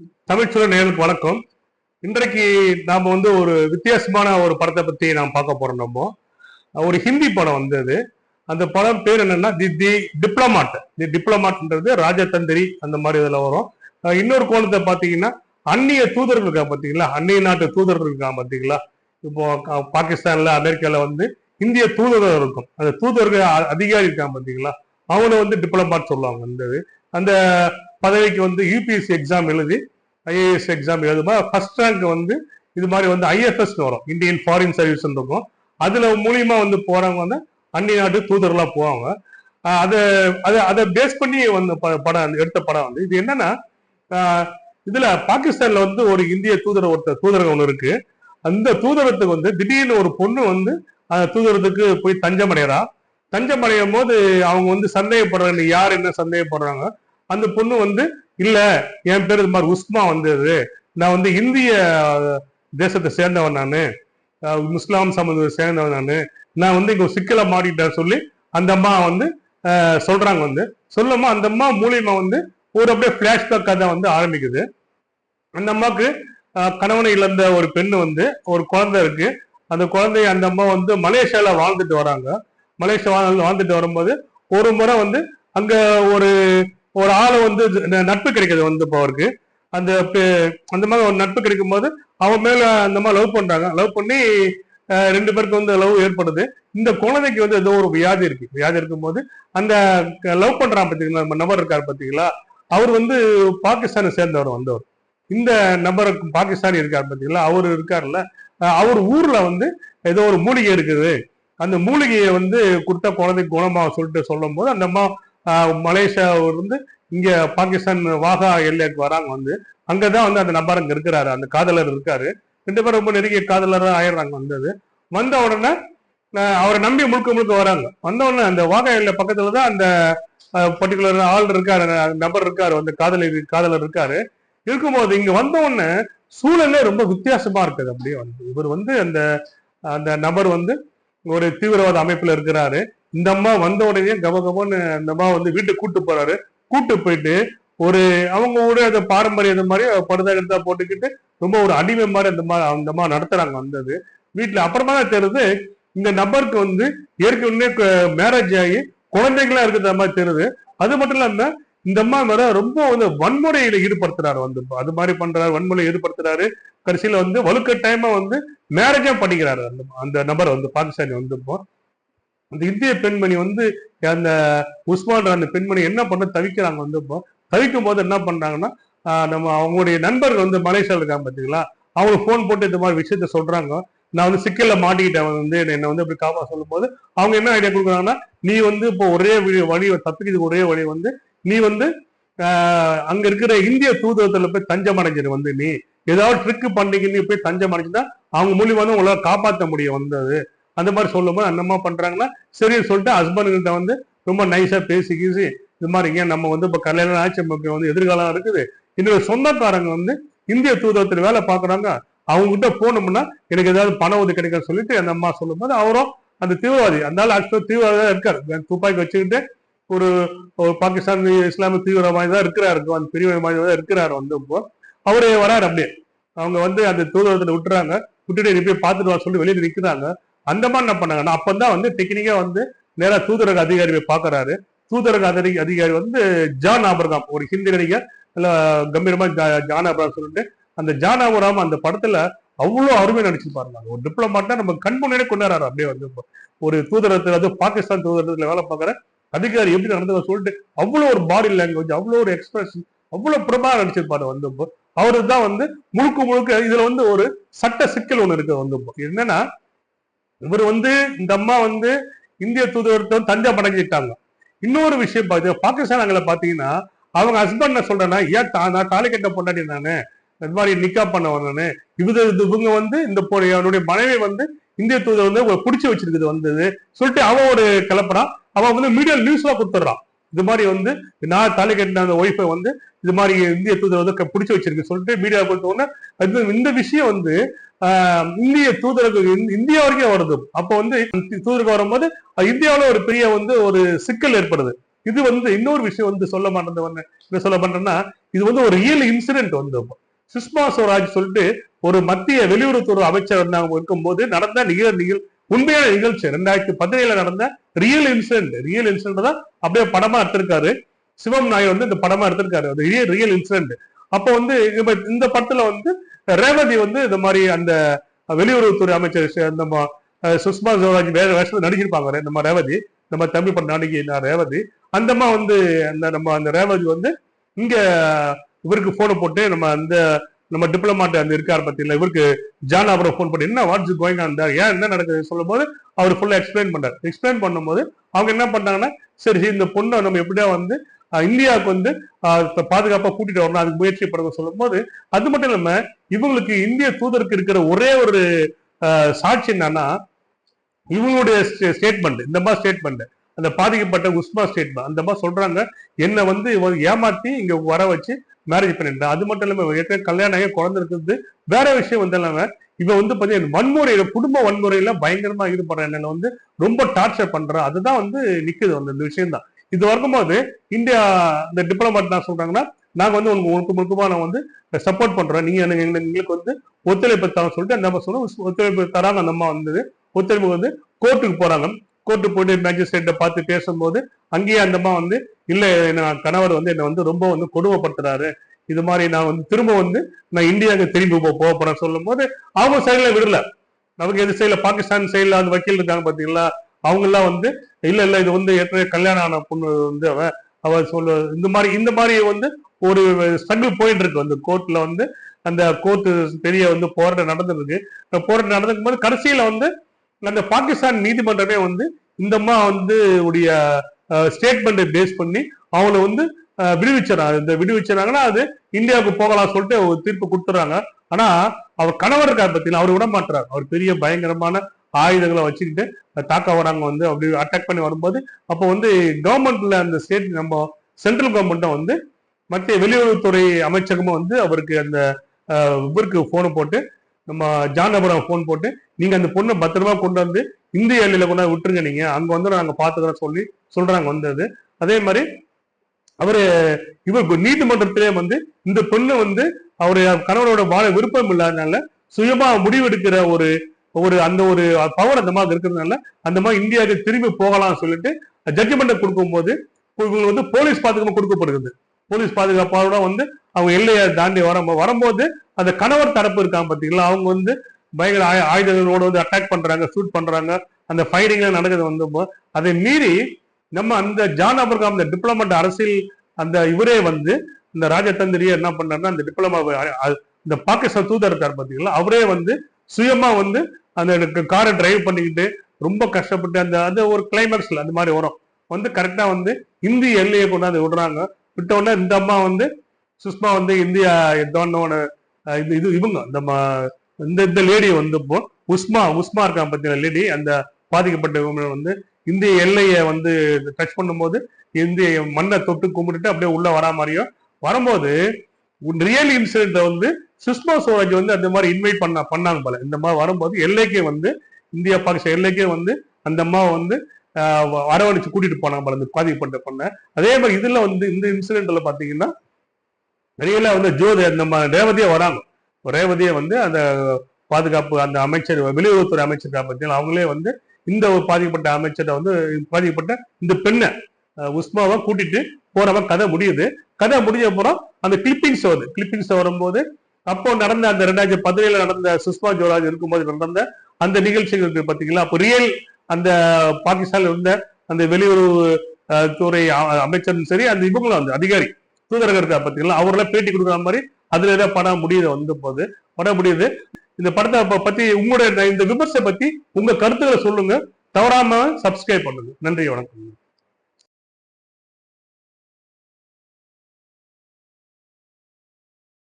தமிழ்ச்சூழல் நேர்களுக்கு வணக்கம். இன்றைக்கு நாம் வந்து ஒரு வித்தியாசமான ஒரு படத்தை பத்தி நாம் பார்க்க போறோம் நம்ம. ஒரு ஹிந்தி படம் வந்தது அந்த படம் பேர் என்னன்னா தி தி டிப்ளமாட். தி டிப்ளமாட்ன்றது ராஜதந்திரி அந்த மாதிரி இதில் வரும். இன்னொரு கோணத்தை பார்த்தீங்கன்னா அந்நிய தூதர்கள் இருக்கா பார்த்தீங்களா? அந்நிய நாட்டு தூதர்கள் இருக்கா பார்த்தீங்களா? இப்போ பாகிஸ்தானில் பாகிஸ்தான்ல அமெரிக்கால வந்து இந்திய தூதர்கள் இருக்கும். அந்த தூதர்கள் அ- அதிகாரி இருக்கான் பார்த்தீங்களா? அவனை வந்து டிப்ளமாட் சொல்லுவாங்க. வந்தது அந்த பதவிக்கு வந்து யூபிஎஸ்சி எக்ஸாம் எழுதி ஐஏஎஸ் எக்ஸாம் எழுதுமா? ஃபர்ஸ்ட் ரேங்க் வந்து இது மாதிரி வந்து ஐஎஃப்எஸ் வரும். இந்தியன் ஃபாரின் சர்வீஸ் இருக்கும். அதுல மூலியமா வந்து போறவங்க வந்து அந்நிய நாட்டு தூதர்களா போவாங்க. அதை அதை அதை பேஸ் பண்ணி வந்து ப- படம் எடுத்த படம் வந்து இது என்னன்னா இதில் இதுல பாகிஸ்தான்ல வந்து ஒரு இந்திய தூதர் ஒருத்தர் தூதரகம் ஒன்று இருக்கு. அந்த தூதரத்துக்கு வந்து திடீர்னு ஒரு பொண்ணு வந்து அந்த தூதரத்துக்கு போய் தஞ்சம் அடையறா தஞ்சம் அடையும் போது அவங்க வந்து சந்தேகப்படுறாங்க யார் என்ன சந்தேகப்படுறாங்க? அந்த பொண்ணு வந்து இல்ல என் பேர் இது மாதிரி உஸ்மா வந்தது. நான் வந்து இந்திய தேசத்தை சேர்ந்தவன் நானு. முஸ்லாம் சமூகத்தை சேர்ந்தவன் நானு. நான் வந்து இங்க சிக்கலை மாட்டிட்டேன் சொல்லி அந்த அம்மா வந்து சொல்றாங்க வந்து. சொல்லுமா அந்த அம்மா மூலியமா வந்து ஒரு அப்படியே பிளாஷ்பேக் கதை வந்து ஆரம்பிக்குது. அந்த அம்மாவுக்கு கணவனை இழந்த ஒரு பெண்ணு வந்து ஒரு குழந்தை இருக்கு. அந்த குழந்தைய அந்த அம்மா வந்து மலேசியால வாழ்ந்துட்டு வராங்க. மலேசியா வாழ்ந்துட்டு வரும்போது ஒரு முறை வந்து அங்க ஒரு ஒரு ஆளை வந்து ந- நட்பு கிடைக்குது வந்து இப்போ அவருக்கு. அந்த பெ- அந்த மாதிரி ஒரு நட்பு கிடைக்கும் போது அவன் மேல அந்த மாதிரி லவ் பண்றாங்க. லவ் பண்ணி ரெண்டு பேருக்கு வந்து லவ் ஏற்படுது. இந்த குழந்தைக்கு வந்து ஏதோ ஒரு வியாதி இருக்கு. வியாதி இருக்கும்போது அந்த லவ் பண்றான் பாத்தீங்களா? நம்ம நபர் இருக்காரு பாத்தீங்களா? அவர் வந்து பாகிஸ்தானை சேர்ந்தவர் வந்தவர். இந்த நபருக்கு பாகிஸ்தானி இருக்கார் பாத்தீங்களா? அவர் இருக்காருல்ல. அவர் ஊர்ல வந்து ஏதோ ஒரு மூலிகை இருக்குது. அந்த மூலிகையை வந்து கொடுத்த குழந்தைக்கு குணமாக சொல்லிட்டு சொல்லும் போது அந்த அம்மா ஆஹ், இருந்து இங்க பாகிஸ்தான் வாகா எல்லைக்கு வராங்க வந்து அங்கதான் வந்து அந்த நபர் அங்க இருக்கிறாரு அந்த காதலர் இருக்காரு. ரெண்டு பேரும் ரொம்ப நெருங்கிய காதலராக ஆயிடுறாங்க வந்தது. வந்த உடனே அவரை நம்பி முழுக்க முழுக்க வராங்க. வந்த உடனே அந்த வாகா எல்லை பக்கத்துல தான் அந்த பர்டிகுலர் ஆள் இருக்காரு நபர் இருக்காரு அந்த காதலர் காதலர் இருக்காரு. இருக்கும்போது இங்க வந்த உடனே சூழலே ரொம்ப வித்தியாசமா இருக்குது அப்படியே வந்து. இவர் வந்து அந்த அந்த நபர் வந்து ஒரு தீவிரவாத அமைப்புல இருக்கிறாரு. இந்த அம்மா வந்த உடனே கபகபன்னு இந்த அம்மா வந்து வீட்டுக்கு கூட்டு போறாரு. கூட்டு போயிட்டு ஒரு அவங்க ஊரு அந்த பாரம்பரிய இந்த மாதிரி படுதா எடுத்தா போட்டுக்கிட்டு ரொம்ப ஒரு அடிமை மாதிரி அந்த மாதிரி அந்த மாதிரி நடத்துறாங்க வந்தது. வீட்டுல அப்புறமா தான் தெரியுது இந்த நபருக்கு வந்து ஏற்கனவே மேரேஜ் ஆகி குழந்தைகளா இருக்கிற மாதிரி தெரியுது. அது மட்டும் இல்லாம இந்த அம்மா மேல ரொம்ப வந்து வன்முறையில ஈடுபடுத்துறாரு வந்து அது மாதிரி பண்றாரு வன்முறையில ஈடுபடுத்துறாரு. கடைசியில வந்து வலுக்கட்டாயமா வந்து மேரேஜா பண்ணிக்கிறாரு அந்த அந்த நபர் வந்து பாகிஸ்தானி வந்து அந்த இந்திய பெண்மணி வந்து அந்த உஸ்மான் அந்த பெண்மணி என்ன பண்ண தவிக்கிறாங்க வந்து இப்போ தவிக்கும் போது என்ன பண்றாங்கன்னா நம்ம அவங்களுடைய நண்பர்கள் வந்து மலேசியாவில் இருக்காங்க பாத்தீங்களா? அவங்க ஃபோன் போட்டு இந்த மாதிரி விஷயத்த சொல்றாங்க. நான் வந்து சிக்கல்ல மாட்டிக்கிட்டேன் வந்து என்னை வந்து அப்படி காப்பா சொல்லும் போது அவங்க என்ன ஐடியா கொடுக்குறாங்கன்னா நீ வந்து இப்போ ஒரே வழி தப்பிக்கிறதுக்கு ஒரே வழி வந்து நீ வந்து அங்க இருக்கிற இந்திய தூதரத்துல போய் தஞ்சம் அடைஞ்சிரு வந்து நீ. ஏதாவது ட்ரிக் பண்ணிக்கு நீ போய் தஞ்சம் அடைஞ்சுட்டா அவங்க மூலியமா வந்து உங்களால காப்பாற்ற முடியும் வந்தது அந்த மாதிரி சொல்லும்போது அந்த அம்மா பண்றாங்கன்னா சரின்னு சொல்லிட்டு ஹஸ்பண்ட் வந்து ரொம்ப நைஸா பேசி கீசி இது மாதிரி ஏன் நம்ம வந்து இப்ப கல்யாணம் ஆச்சு நமக்கு வந்து எதிர்காலம் இருக்குது. என்னோட சொந்தக்காரங்க வந்து இந்திய தூதரத்தில் வேலை பாக்குறாங்க அவங்க கிட்ட போனோம்னா எனக்கு ஏதாவது பண உதவி கிடைக்க சொல்லிட்டு அந்த அம்மா சொல்லும்போது அவரும் அந்த தீவிரவாதி அந்த ஆள் ஆக்சுவலா தீவிரவாதியா இருக்காரு. துப்பாக்கி வச்சுக்கிட்டு ஒரு பாகிஸ்தான் இஸ்லாமிய தீவிரவாதி தான் இருக்கிறாரு. அந்த பிரிவினவாதி தான் இருக்கிறாரு வந்து இப்போ அவரு வராரு அப்படியே. அவங்க வந்து அந்த தூதரத்தில் விட்டுறாங்க. விட்டுட்டு நீ போய் பார்த்துட்டு வர சொல்லி வெளியே நிக்கிறாங்க. அந்த மாதிரி என்ன பண்ணாங்கன்னா அப்பதான் வந்து டெக்னிக்கா வந்து நேரா தூதரக அதிகாரி போய் பாக்குறாரு தூதரக அதிகாரி அதிகாரி வந்து ஜான் ஆபர்காம் ஒரு ஹிந்தி நடிகர். நல்ல கம்பீரமா ஜா- ஜான் ஆபரகாம் சொல்லிட்டு அந்த ஜான் ஆபராம் அந்த படத்துல அவ்வளவு அருமையா நடிச்சிருப்பாருங்க ஒரு டிப்ளமாட்டா நம்ம கண் முன்னாடி கொண்டாடுறாரு. அப்படியே வந்து ஒரு தூதரத்துல அது பாகிஸ்தான் தூதரத்துல வேலை பார்க்குற அதிகாரி எப்படி நடந்து சொல்லிட்டு அவ்வளவு ஒரு பாடி லாங்குவேஜ் அவ்வளவு ஒரு எக்ஸ்பிரஷன் அவ்வளவு பிரபலம் நடிச்சிருப்பாரு வந்து அவரு தான் வந்து முழுக்க முழுக்க இதுல வந்து ஒரு சட்ட சிக்கல் ஒண்ணு இருக்கு வந்து என்னன்னா இவர் வந்து இந்த அம்மா வந்து இந்திய தூதரத்தை வந்து தஞ்சம் இன்னொரு விஷயம் பார்த்து பாகிஸ்தான் அங்கே பாத்தீங்கன்னா அவங்க ஹஸ்பண்ட் என்ன சொல்றேன்னா ஏன் நான் தாலி கட்ட பொண்டாட்டி நானு இந்த மாதிரி நிக்கா பண்ண வந்தானே இவங்க இவங்க வந்து இந்த பொ- அவனுடைய மனைவி வந்து இந்திய தூதர் வந்து பிடிச்சி வச்சிருக்குது வந்தது. சொல்லிட்டு அவன் ஒரு கிளப்புறான் அவன் வந்து மீடியா நியூஸ்ல கொடுத்துட்றான் இது மாதிரி வந்து நான் தலை கட்டின அந்த ஒய்ஃபை வந்து இது மாதிரி இந்திய தூதர் வந்து பிடிச்சி வச்சிருக்கு. சொல்லிட்டு மீடியா கொடுத்த உடனே அது இந்த விஷயம் வந்து இந்திய தூதருக்கு இந்தியா வரைக்கும் வருது. அப்போ வந்து தூதருக்கு வரும்போது அது ஒரு பெரிய வந்து ஒரு சிக்கல் ஏற்படுது. இது வந்து இன்னொரு விஷயம் வந்து சொல்ல மாட்டேன் என்ன சொல்ல பண்றேன்னா இது வந்து ஒரு ரியல் இன்சிடென்ட் வந்து சுஷ்மா ஸ்வராஜ் சொல்லிட்டு ஒரு மத்திய வெளியுறவுத்துறை அமைச்சர் இருந்தாங்க இருக்கும்போது நடந்த நிகழ் நிகழ் உண்மையான நிகழ்ச்சி. ரெண்டாயிரத்தி பதினேழுல நடந்த ரியல் இன்சிடென்ட் ரியல் இன்சிடென்ட் தான் அப்படியே படமா எடுத்திருக்காரு. சிவம் நாயர் வந்து இந்த படமா எடுத்திருக்காரு. அது ரியல் ரியல் இன்சிடென்ட் அப்போ வந்து இந்த படத்துல வந்து ரேவதி வந்து இந்த மாதிரி அந்த வெளியுறவுத்துறை அமைச்சர் ஷ- நம்ம சுஷ்மா ஸ்வராஜ் வேற வேஷத்துல நடிச்சிருப்பாங்க இந்த மாதிரி ரேவதி. நம்ம தமிழ் படம் நடிகை நான் ரேவதி. அந்தம்மா வந்து அந்த நம்ம அந்த ரேவதி வந்து இங்க இவருக்கு போனை போட்டு நம்ம அந்த நம்ம டிப்ளமாட் அந்த இருக்கார் பத்தியில இவருக்கு ஜான் அப்புறம் ஃபோன் பண்ணி என்ன வாட்ஸ் கோயிங் ஆன் ஏன் என்ன நடக்குது? சொல்லும் போது அவர் ஃபுல்லா எக்ஸ்பிளைன் பண்றாரு. எக்ஸ்பிளைன் பண்ணும்போது அவங்க என்ன பண்ணாங்கன்னா சரி இந்த பொண்ணை நம்ம எப்படியா வந்து இந்தியாவுக்கு வந்து பாதுகாப்பா கூட்டிட்டு வரணும் அதுக்கு முயற்சி பண்ணுங்க சொல்லும் போது அது மட்டும் இல்லாம இவங்களுக்கு இந்திய தூதருக்கு இருக்கிற ஒரே ஒரு சாட்சி என்னன்னா இவங்களுடைய ஸ்டேட்மெண்ட் இந்த மாதிரி ஸ்டேட்மெண்ட் அந்த பாதிக்கப்பட்ட உஸ்மா ஸ்டேட் அந்த மாதிரி சொல்றாங்க. என்னை வந்து இவன் ஏமாத்தி இங்க வர வச்சு மேரேஜ் பண்ணிட்டான் அது மட்டும் இல்லாம ஏற்கனவே கல்யாணம் ஆகி குழந்தை இருக்கிறது வேற விஷயம் வந்து இல்லாம இவன் வந்து பாத்தீங்கன்னா வன்முறையில குடும்ப வன்முறையில பயங்கரமா ஈடுபடுற என்ன வந்து ரொம்ப டார்ச்சர் பண்றான் அதுதான் வந்து நிக்குது அந்த இந்த விஷயம் தான் இது வரும்போது இந்தியா இந்த டிப்ளமேட் என்ன சொல்றாங்கன்னா நாங்க வந்து உங்களுக்கு முழுக்க முழுக்கமா நான் வந்து சப்போர்ட் பண்றோம். நீங்க எனக்கு எங்களுக்கு- எங்களுக்கு வந்து ஒத்துழைப்பு தரோம் சொல்லிட்டு அந்த அம்மா சொன்னோம் ஒத்துழைப்பு தராங்க அந்த அம்மா வந்தது ஒத்துழைப்பு வந்து கோர்ட்டுக்கு போறாங்க. கோர்ட்டு போயிட்டு மேஜிஸ்ட்ரேட்டை பார்த்து பேசும்போது அங்கேயே அந்த வந்து இல்லை நான் கணவர் வந்து என்னை வந்து ரொம்ப வந்து கொடுமைப்படுத்துறாரு. இது மாதிரி நான் வந்து திரும்ப வந்து நான் இந்தியாவுக்கு திரும்பி போக போறேன் சொல்லும் போது அவங்க சைடில் விடல. நமக்கு எது சைடில் பாகிஸ்தான் சைடில் அந்த வக்கீல் இருக்காங்க பார்த்தீங்களா அவங்கெல்லாம் வந்து இல்லை இல்லை இது வந்து ஏற்கனவே கல்யாணம் ஆன பொண்ணு வந்து அவன் அவர் சொல்ல இந்த மாதிரி இந்த மாதிரி வந்து ஒரு ஸ்ட்ரகிள் போயிட்டு இருக்கு வந்து கோர்ட்ல வந்து. அந்த கோர்ட்டு பெரிய வந்து போராட்டம் நடந்திருக்கு போராட்டம் நடந்திருக்கும் போது கடைசியில வந்து அந்த பாகிஸ்தான் நீதிமன்றமே வந்து இந்த அம்மா வந்து உடைய ஸ்டேட்மெண்ட்டை பேஸ் பண்ணி அவங்கள வந்து விடுவிச்சிடறாங்க. இந்த விடுவிச்சிடறாங்கன்னா அது இந்தியாவுக்கு போகலாம் சொல்லிட்டு ஒரு தீர்ப்பு கொடுத்துறாங்க ஆனா அவர் கணவர் இருக்கார் பத்தியில அவர் விட மாட்டார் அவர் பெரிய பயங்கரமான ஆயுதங்களை வச்சுக்கிட்டு தாக்க வராங்க வந்து. அப்படி அட்டாக் பண்ணி வரும்போது அப்போ வந்து கவர்மெண்ட்ல அந்த ஸ்டேட் நம்ம சென்ட்ரல் கவர்மெண்ட்டும் வந்து மத்திய வெளியுறவுத்துறை அமைச்சகமும் வந்து அவருக்கு அந்த இவருக்கு போனை போட்டு நம்ம ஜானபுரம் போன் போட்டு நீங்க அந்த பொண்ணை பத்திரமா கொண்டு வந்து இந்திய எல்லையில கொண்டு விட்டுருங்க நீங்க. அங்க வந்து நாங்க பாத்துக்கிறோம் சொல்லி சொல்றாங்க வந்தது அதே. மாதிரி அவரு இவர் நீதிமன்றத்திலே வந்து இந்த பெண்ணு வந்து அவரு கணவரோட வாழ விருப்பம் இல்லாதனால சுயமா முடிவெடுக்கிற ஒரு ஒரு அந்த ஒரு பவர் அந்த மாதிரி இருக்கிறதுனால அந்த மாதிரி இந்தியாவுக்கு திரும்பி போகலாம்னு சொல்லிட்டு ஜட்ஜ்மெண்ட் கொடுக்கும்போது இவங்களுக்கு வந்து போலீஸ் பாத்துக்கமா கொடுக்கப்படுகிறது. போலீஸ் பாதுகாப்போட வந்து அவங்க எல்லையை தாண்டி வர வரும்போது அந்த கணவர் தரப்பு இருக்காங்க பார்த்தீங்களா அவங்க வந்து பயங்கர ஆயு- ஆயுதங்களோட வந்து அட்டாக் பண்றாங்க ஷூட் பண்றாங்க. அந்த ஃபைட்டிங்ல நடக்குது வந்து அதை மீறி நம்ம அந்த ஜான் அபர்காம் அந்த டிப்ளமேட் அரசியல் அந்த இவரே வந்து இந்த ராஜதந்திரியை என்ன பண்ணாருன்னா அந்த டிப்ளமா இந்த பாகிஸ்தான் தூதர் இருக்கார் பார்த்தீங்களா அவரே வந்து சுயமா வந்து அந்த காரை டிரைவ் பண்ணிக்கிட்டு ரொம்ப கஷ்டப்பட்டு அந்த அது ஒரு கிளைமேக்ஸ்ல அந்த மாதிரி வரும். வந்து கரெக்டா வந்து இந்திய எல்லையை கொண்டாந்து விடுறாங்க. விட்ட உடனே இந்த அம்மா வந்து சுஷ்மா வந்து இந்தியா தோனோட இது இது இவங்க இந்த இந்த இந்த லேடி வந்து இப்போ உஸ்மா உஸ்மா இருக்கான் பத்தின லேடி அந்த பாதிக்கப்பட்ட வந்து இந்திய எல்லையை வந்து டச் பண்ணும்போது இந்திய மண்ணை தொட்டு கும்பிட்டுட்டு அப்படியே உள்ள வரா மாதிரியும் வரும்போது ரியல் இன்சிடென்ட் வந்து சுஷ்மா ஸ்வராஜ் வந்து அந்த மாதிரி இன்வைட் பண்ண பண்ணாங்க போல. இந்த மாதிரி வரும்போது எல்லைக்கே வந்து இந்தியா பாகிஸ்தான் எல்லைக்கே வந்து அந்த அம்மாவை வந்து வரவழைச்சு கூட்டிட்டு போனாங்க போல இந்த பாதிக்கப்பட்ட பொண்ணை. அதே மாதிரி இதுல வந்து இந்த இன்சிடென்ட்ல பாத்தீங்கன்னா நிறைய வந்து ஜோதி நம்ம ரேவதியே வராங்க. ரேவதியே வந்து அந்த பாதுகாப்பு அந்த அமைச்சர் வெளியுறவுத்துறை அமைச்சர் பார்த்தீங்கன்னா அவங்களே வந்து இந்த ஒரு பாதிக்கப்பட்ட அமைச்சரை வந்து பாதிக்கப்பட்ட இந்த பெண்ணை உஸ்மாவை கூட்டிட்டு போறவன் கதை முடியுது. கதை முடிஞ்ச அப்புறம் அந்த கிளிப்பிங்ஸ் வருது. கிளிப்பிங்ஸ் வரும்போது அப்போ நடந்த அந்த ரெண்டாயிரத்தி பதினேழுல நடந்த சுஷ்மா ஜோராஜ் இருக்கும்போது நடந்த அந்த நிகழ்ச்சிகள் இருக்கு அப்போ ரியல் அந்த பாகிஸ்தான்ல இருந்த அந்த வெளியுறவு துறை அமைச்சரும் சரி அந்த இவங்களும் அந்த அதிகாரி தூதரகம் இருக்கா பாத்தீங்களா அவரெல்லாம் பேட்டி கொடுக்குற மாதிரி அதுல ஏதாவது படம் முடியுது வந்த போது படம் முடியுது. இந்த படத்தை பத்தி உங்களுடைய இந்த விமர்சை பத்தி உங்க கருத்துக்களை சொல்லுங்க. தவறாம சப்ஸ்கிரைப் பண்ணுங்க. நன்றி வணக்கம்.